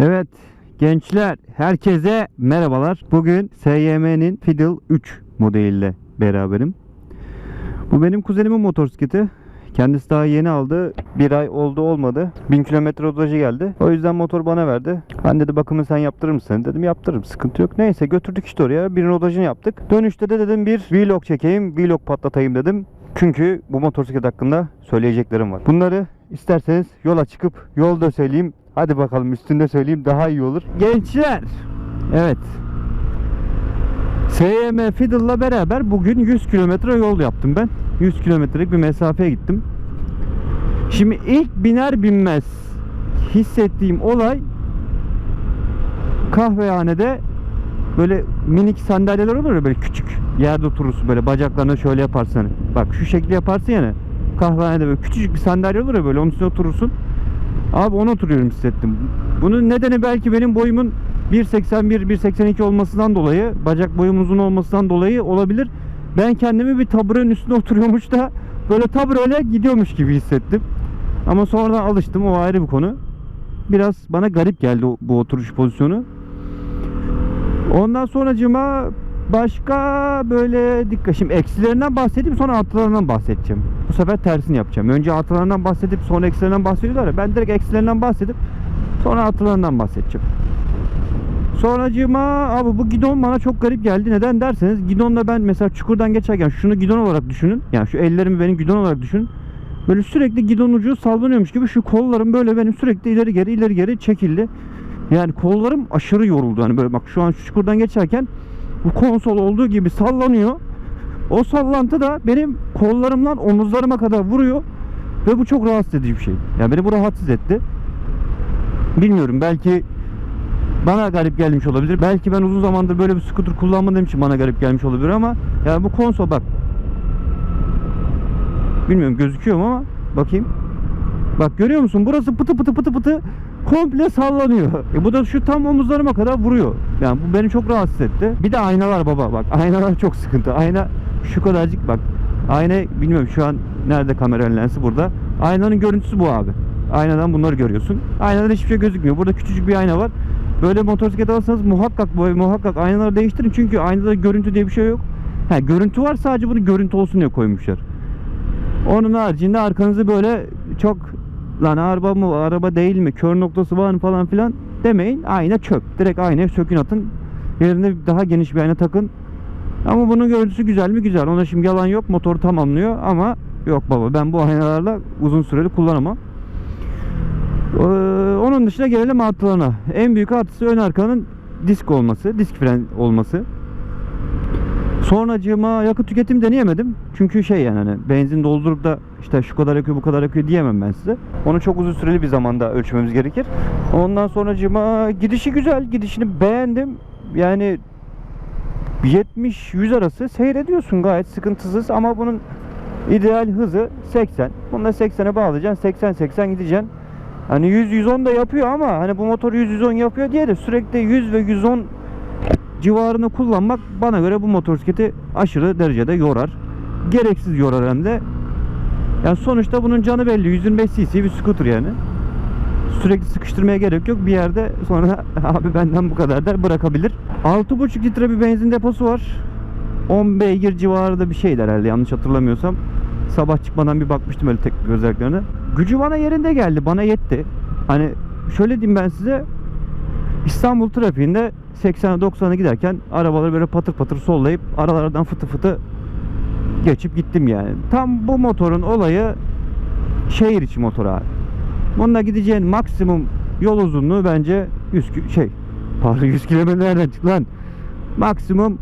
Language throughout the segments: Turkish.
Evet gençler herkese merhabalar. Bugün SYM'nin Fiddle 3 modeliyle beraberim. Bu benim kuzenimin motosikleti. Kendisi daha yeni aldı. Bir ay oldu olmadı. 1000 kilometre rodajı geldi. O yüzden motor bana verdi. Ben dedi bakımı sen yaptırır mısın? Dedim yaptırırım sıkıntı yok. Neyse götürdük işte oraya. Bir rodajını yaptık. Dönüşte de dedim bir vlog çekeyim. Vlog patlatayım dedim. Çünkü bu motosiklet hakkında söyleyeceklerim var. Bunları isterseniz yola çıkıp yolda söyleyeyim. Hadi bakalım üstünde söyleyeyim daha iyi olur. Gençler. Evet. SYM Fiddle'la beraber bugün 100 kilometre yol yaptım ben. 100 kilometrelik bir mesafeye gittim. Şimdi ilk biner binmez hissettiğim olay kahvehanede böyle minik sandalyeler olur ya böyle küçük yerde oturursun böyle bacaklarını şöyle yaparsan bak şu şekli yaparsın yani kahvehanede böyle küçücük bir sandalye olur ya böyle onun üstüne oturursun abi ona oturuyorum hissettim bunun nedeni belki benim boyumun 1.81 1.82 olmasından dolayı bacak boyum uzun olmasından dolayı olabilir ben kendimi bir taburenin üstüne oturuyormuş da böyle tabureyle gidiyormuş gibi hissettim ama sonradan alıştım o ayrı bir konu biraz bana garip geldi bu oturuş pozisyonu Ondan sonracıma başka böyle dikkat. Şimdi eksilerinden bahsedeyim sonra artılarından bahsedeceğim. Bu sefer tersini yapacağım. Önce artılarından bahsedip sonra eksilerinden bahsediyorlar ya. Ben direkt eksilerinden bahsedip sonra artılarından bahsedeceğim. Sonracığıma abi bu gidon bana çok garip geldi. Neden derseniz gidonla ben mesela çukurdan geçerken şunu gidon olarak düşünün. Yani şu ellerimi benim gidon olarak düşünün. Böyle sürekli gidon ucu sallanıyormuş gibi şu kollarım böyle benim sürekli ileri geri ileri geri çekildi. Yani kollarım aşırı yoruldu. Hani böyle bak şu an şu çukurdan geçerken bu konsol olduğu gibi sallanıyor. O sallantı da benim kollarımdan omuzlarıma kadar vuruyor. Ve bu çok rahatsız edici bir şey. Yani beni bu rahatsız etti. Bilmiyorum belki bana garip gelmiş olabilir. Belki ben uzun zamandır böyle bir scooter kullanmadığım için bana garip gelmiş olabilir ama yani bu konsol bak. Bilmiyorum gözüküyor mu ama bakayım. Bak görüyor musun? Burası pıtı pıtı pıtı pıtı komple sallanıyor. E bu da şu tam omuzlarıma kadar vuruyor. Yani bu beni çok rahatsız etti. Bir de aynalar baba bak. Aynalar çok sıkıntı. Ayna şu kadarcık bak. Ayna bilmiyorum şu an nerede kameranın lensi burada. Aynanın görüntüsü bu abi. Aynadan bunları görüyorsun. Aynadan hiçbir şey gözükmüyor. Burada küçücük bir ayna var. Böyle motosiklet alırsanız muhakkak bu muhakkak aynaları değiştirin. Çünkü aynada görüntü diye bir şey yok. Ha, görüntü var sadece bunu görüntü olsun diye koymuşlar. Onun haricinde arkanızı böyle çok lan araba mı araba değil mi kör noktası var mı falan filan demeyin. Ayna çöp. Direkt aynayı sökün atın. Yerine daha geniş bir ayna takın. Ama bunun görüntüsü güzel mi? Güzel. Ona şimdi yalan yok. Motor tam anlıyor ama yok baba ben bu aynalarla uzun süreli kullanamam. Ee, onun dışında gelelim artılarına. En büyük artısı ön arkanın disk olması, disk fren olması. Sonracığıma yakıt tüketim deneyemedim. Çünkü şey yani hani benzin doldurup da işte şu kadar yakıyor bu kadar yakıyor diyemem ben size. Onu çok uzun süreli bir zamanda ölçmemiz gerekir. Ondan sonracığıma gidişi güzel. Gidişini beğendim. Yani 70-100 arası seyrediyorsun gayet sıkıntısız ama bunun ideal hızı 80. Bunu da 80'e bağlayacaksın. 80-80 gideceksin. Hani 100-110 da yapıyor ama hani bu motor 100-110 yapıyor diye de sürekli 100 ve 110 civarını kullanmak bana göre bu motosikleti aşırı derecede yorar. Gereksiz yorar hem de. Yani sonuçta bunun canı belli. 125 cc bir scooter yani. Sürekli sıkıştırmaya gerek yok. Bir yerde sonra abi benden bu kadar der bırakabilir. 6,5 litre bir benzin deposu var. 10 beygir civarında bir şeyler herhalde yanlış hatırlamıyorsam. Sabah çıkmadan bir bakmıştım öyle teknik özelliklerine. Gücü bana yerinde geldi. Bana yetti. Hani şöyle diyeyim ben size. İstanbul trafiğinde 80'e 90'a giderken arabaları böyle patır patır sollayıp aralardan fıtı fıtı geçip gittim yani. Tam bu motorun olayı şehir içi motor abi. Bununla gideceğin maksimum yol uzunluğu bence 100 ki- şey pardon 100 kilometre nereden çıktı lan? Maksimum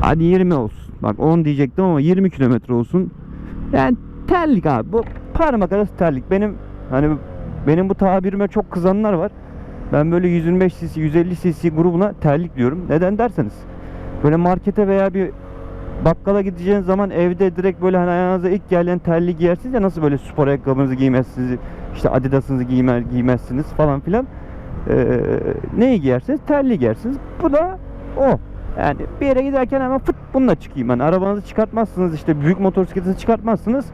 hadi 20 olsun. Bak 10 diyecektim ama 20 kilometre olsun. Yani terlik abi. Bu parmak arası terlik. Benim hani benim bu tabirime çok kızanlar var. Ben böyle 125 cc, 150 cc grubuna terlik diyorum. Neden derseniz. Böyle markete veya bir bakkala gideceğiniz zaman evde direkt böyle hani ayağınıza ilk gelen terliği giyersiniz ya nasıl böyle spor ayakkabınızı giymezsiniz, işte adidasınızı giymer, giymezsiniz falan filan. Ee, neyi giyersiniz? Terliği giyersiniz. Bu da o. Yani bir yere giderken hemen fıt bununla çıkayım. Yani arabanızı çıkartmazsınız işte büyük motosikletinizi çıkartmazsınız.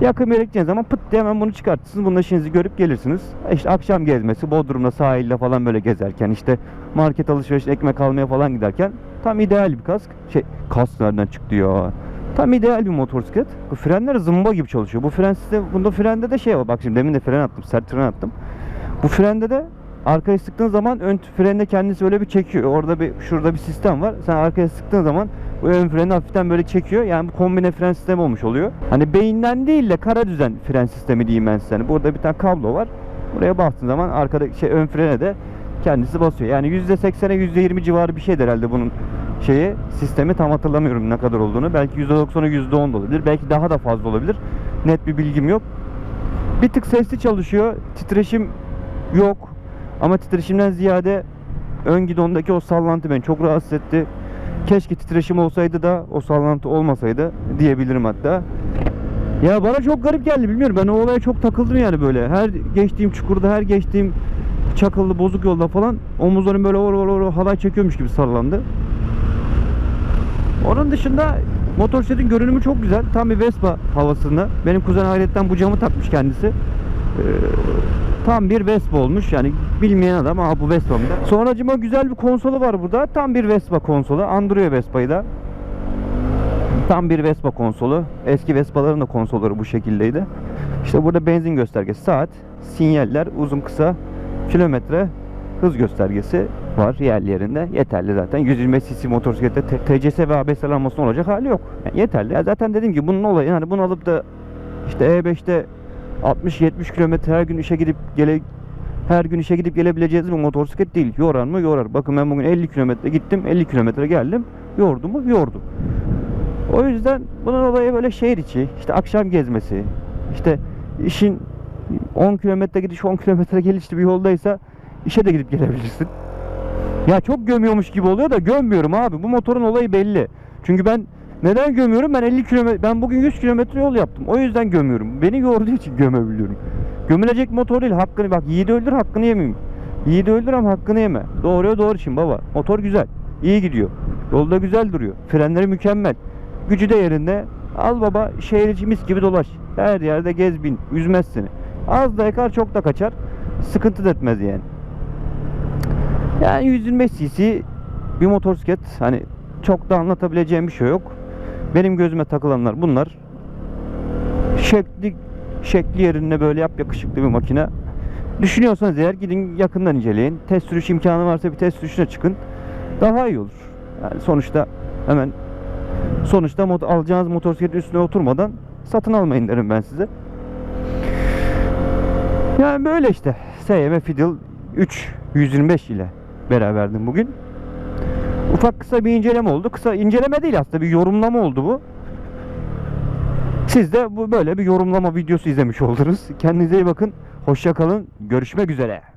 Yakın bir yere zaman pıt diye hemen bunu çıkartırsınız. Bununla işinizi görüp gelirsiniz. E İşte akşam gezmesi, Bodrum'da sahilde falan böyle gezerken işte market alışveriş, ekmek almaya falan giderken tam ideal bir kask. Şey kask nereden çıktı ya? Tam ideal bir motosiklet. Frenler zımba gibi çalışıyor. Bu fren sistemi, bunda frende de şey var. Bak şimdi demin de fren attım, sert fren attım. Bu frende de arkaya sıktığın zaman ön frende kendisi öyle bir çekiyor. Orada bir şurada bir sistem var. Sen arkaya sıktığın zaman bu ön freni hafiften böyle çekiyor. Yani bu kombine fren sistemi olmuş oluyor. Hani beyinden değil de kara düzen fren sistemi diyeyim ben size. Hani burada bir tane kablo var. Buraya bastığın zaman arkada şey ön frene de kendisi basıyor. Yani %80'e %20 civarı bir şeydir herhalde bunun şeyi sistemi tam hatırlamıyorum ne kadar olduğunu. Belki %90'a %10 da olabilir. Belki daha da fazla olabilir. Net bir bilgim yok. Bir tık sesli çalışıyor. Titreşim yok. Ama titreşimden ziyade ön gidondaki o sallantı beni çok rahatsız etti. Keşke titreşim olsaydı da o sallantı olmasaydı diyebilirim hatta. Ya bana çok garip geldi bilmiyorum. Ben o olaya çok takıldım yani böyle. Her geçtiğim çukurda, her geçtiğim çakıllı bozuk yolda falan omuzlarım böyle or or or halay çekiyormuş gibi sallandı. Onun dışında motosikletin görünümü çok güzel. Tam bir Vespa havasında. Benim kuzen hayretten bu camı takmış kendisi. Ee, tam bir Vespa olmuş. Yani bilmeyen adam Aa, bu Vespa mı der. Sonracıma güzel bir konsolu var burada. Tam bir Vespa konsolu. Andırıyor Vespa'yı da. Tam bir Vespa konsolu. Eski Vespa'ların da konsolları bu şekildeydi. İşte burada benzin göstergesi, saat, sinyaller, uzun kısa, kilometre, hız göstergesi var yerli yerinde. Yeterli zaten. 125 cc motosiklette TCS ve ABS lambasının olacak hali yok. Yani yeterli. Ya zaten dediğim gibi bunun olayı hani bunu alıp da işte E5'te 60-70 kilometre her gün işe gidip gele her gün işe gidip gelebileceğiniz bir motosiklet değil. Yorar mı? Yorar. Bakın ben bugün 50 kilometre gittim, 50 kilometre geldim. Yordu mu? Yordu. O yüzden bunun olayı böyle şehir içi, işte akşam gezmesi, işte işin 10 kilometre gidiş 10 kilometre gelişli bir yoldaysa işe de gidip gelebilirsin. Ya çok gömüyormuş gibi oluyor da gömmüyorum abi. Bu motorun olayı belli. Çünkü ben neden gömüyorum? Ben 50 kilometre ben bugün 100 kilometre yol yaptım. O yüzden gömüyorum. Beni yorduğu için gömebiliyorum. Gömülecek motor değil. Hakkını bak yiğidi öldür hakkını yemeyeyim. Yiğidi öldür ama hakkını yeme. Doğruya doğru için baba. Motor güzel. iyi gidiyor. Yolda güzel duruyor. Frenleri mükemmel. Gücü de yerinde. Al baba şehir içi mis gibi dolaş. Her yerde gez bin. Üzmez seni. Az da yakar çok da kaçar. Sıkıntı da etmez yani. Yani 125 cc bir motosiklet hani çok da anlatabileceğim bir şey yok. Benim gözüme takılanlar bunlar. Şekli şekli yerine böyle yap yakışıklı bir makine. Düşünüyorsanız eğer gidin yakından inceleyin. Test sürüş imkanı varsa bir test sürüşüne çıkın. Daha iyi olur. Yani sonuçta hemen sonuçta mot- alacağınız motosikletin üstüne oturmadan satın almayın derim ben size. Yani böyle işte. SYM Fiddle 3 125 ile beraberdim bugün. Ufak kısa bir inceleme oldu. Kısa inceleme değil aslında bir yorumlama oldu bu. Siz de bu böyle bir yorumlama videosu izlemiş oldunuz. Kendinize iyi bakın. Hoşça kalın. Görüşmek üzere.